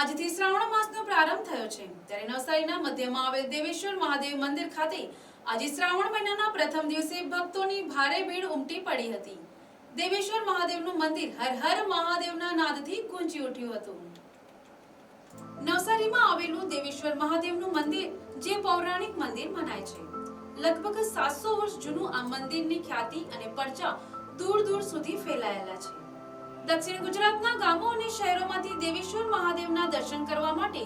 આજથી શ્રાવણ માસનો પ્રારંભ થયો છે. ત્યારે નવસારીના મધ્યમાં આવેલ દેવેશ્વર મહાદેવ મંદિર ખાતે આજે શ્રાવણ મહિનાના પ્રથમ દિવસે ભક્તોની ભારે ભીડ ઉમટી પડી હતી. દેવેશ્વર મહાદેવનું મંદિર હર હર મહાદેવના નાદથી ગુંજી ઉઠ્યું હતું. નવસારીમાં આવેલું દેવેશ્વર મહાદેવનું મંદિર જે પૌરાણિક મંદિર મનાય છે. લગભગ સાતસો વર્ષ જૂનું આ મંદિરની ખ્યાતિ અને પરચા દૂર દૂર સુધી ફેલાયેલા છે. દક્ષિણ ગુજરાતના ગામો અને શહેરોમાંથી દેવેશ્વર મહાદેવના દર્શન કરવા માટે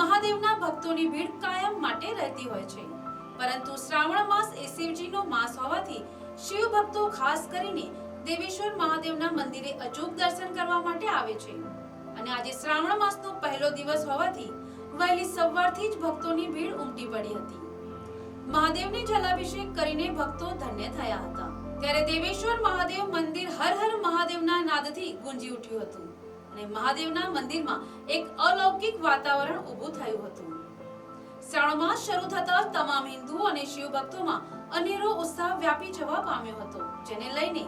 મહાદેવના ભક્તોની ભીડ કાયમ માટે રહેતી હોય છે. પરંતુ શ્રાવણ માસ એ શિવજીનો માસ હોવાથી શિવ ભક્તો ખાસ કરીને દેવેશ્વર મહાદેવના મંદિરે અચૂક દર્શન કરવા માટે આવે છે. અને આજે શ્રાવણ માસનો પહેલો દિવસ હોવાથી વહેલી સવારથી જ ભક્તોની ભીડ ઉમટી પડી હતી. મહાદેવને જલાભિષેક કરીને ભક્તો ધન્ય થયા હતા. ત્યારે દેવેશ્વર મહાદેવ મંદિર હર હર મહાદેવના નાદથી ગુંજી ઉઠ્યું હતું. અને મહાદેવના મંદિરમાં એક અલૌકિક વાતાવરણ ઊભું થયું હતું. શ્રાવણ માસ શરૂ થતા તમામ હિન્દુઓ અને શિવ ભક્તોમાં અનેરો ઉત્સાહ વ્યાપી જવા પામ્યો હતો, જેને લઈને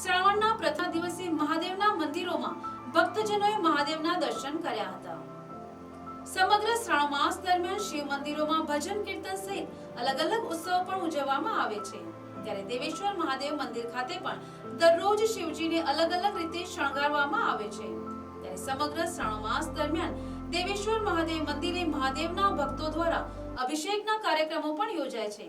શ્રાવણના પ્રથમ દિવસે મહાદેવના મંદિરોમાં ભક્તજનોએ મહાદેવના દર્શન કર્યા હતા. સમગ્ર શ્રાવણ માસ દરમિયાન શિવ મંદિરોમાં ભજન કીર્તન સહિત અલગ અલગ ઉત્સવ પણ ઉજવવામાં આવે છે. ત્યારે દેવેશ્વર મહાદેવ મંદિર ખાતે પણ દરરોજ શિવજીને અલગ અલગ રીતે શણગારવામાં આવે છે. ત્યારે સમગ્ર શ્રાવણ માસ દરમિયાન દેવેશ્વર મહાદેવ મંદિરે મહાદેવના ભક્તો દ્વારા અભિષેકના કાર્યક્રમો પણ યોજાય છે.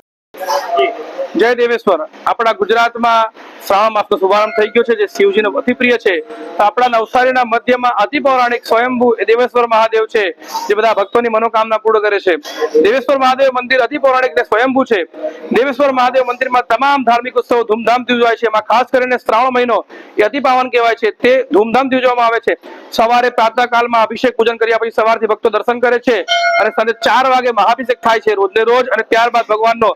જય દેવેશ્વર. આપણા ગુજરાતમાં શ્રાવણ માસનો શુભારંભ થઈ ગયો છે, જે શિવજીનો અતિ પ્રિય છે આપણા નવસારીના મધ્યમાં અતિ પૌરાણિક સ્વયંભૂ દેવેશ્વર મહાદેવ છે, જે બધા ભક્તોની મનોકામના પૂર્ણ કરે છે. દેવેશ્વર મહાદેવ મંદિર અતિ પૌરાણિક ને સ્વયંભૂ છે. દેવેશ્વર મહાદેવ મંદિરમાં તમામ ધાર્મિક ઉત્સવો ધૂમધામથી ઉજવાય છે. એમાં ખાસ કરીને શ્રાવણ મહિનો એ અતિ પાવન કહેવાય છે. તે ધૂમધામથી ઉજવવામાં આવે છે. સવારે પ્રાતઃ કાળમાં અભિષેક પૂજન કર્યા પછી સવારથી ભક્તો દર્શન કરે છે અને સાંજે ચાર વાગે મહાભિષેક થાય છે રોજને રોજ અને ત્યારબાદ ભગવાનનો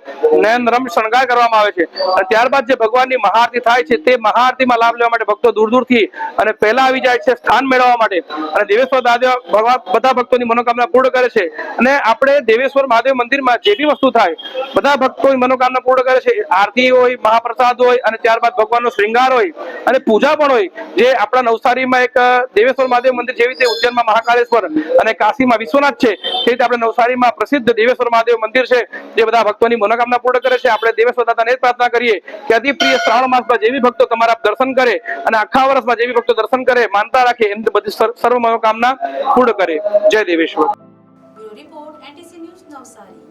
નયન રમ શણગાર કરવામાં આવે છે. અને ત્યારબાદ જે ભગવાનની મહાઆરતી થાય છે તે મહાઆરતીમાં લાભ લેવા માટે ભક્તો દૂર દૂરથી અને પહેલા આવી જાય છે સ્થાન મેળવવા માટે. અને દેવેશ્વર મહાદેવ ભગવાન બધા ભક્તોની મનોકામના પૂર્ણ કરે છે. અને આપણે દેવેશ્વર મહાદેવ મંદિરમાં જે બી વસ્તુ થાય, બધા ભક્તોની મનોકામના પૂર્ણ કરે છે. આરતી હોય, મહાપ્રસાદ હોય અને ત્યારબાદ ભગવાનનો શ્રૃંગાર હોય અને પૂજા પણ હોય. જે આપણા નવસારીમાં એક દેવેશ્વર મહાદેવ મંદિર જેવી રીતે ઉજ્જૈનમાં મહાકાલેશ્વર અને કાશીમાં વિશ્વનાથ છે. તે રીતે આપણે નવસારીમાં પ્રસિદ્ધ દેવેશ્વર મહાદેવ મંદિર છે. જે બધા ભક્તોની મનોકામના પૂર્ણ કરે છે. આપણે દેવેશ્વર દાદાને પ્રાર્થના કરીએ કે અતિ પ્રિય શ્રાવણ માસમાં જેવી ભક્તો તમારા દર્શન કરે અને આખા વર્ષમાં જેવી ભક્તો દર્શન કરે, માનતા રાખે, એમ બધી સર્વ મનોકામના પૂર્ણ કરે. જય Deveshwar. Report, NTC news Navsari.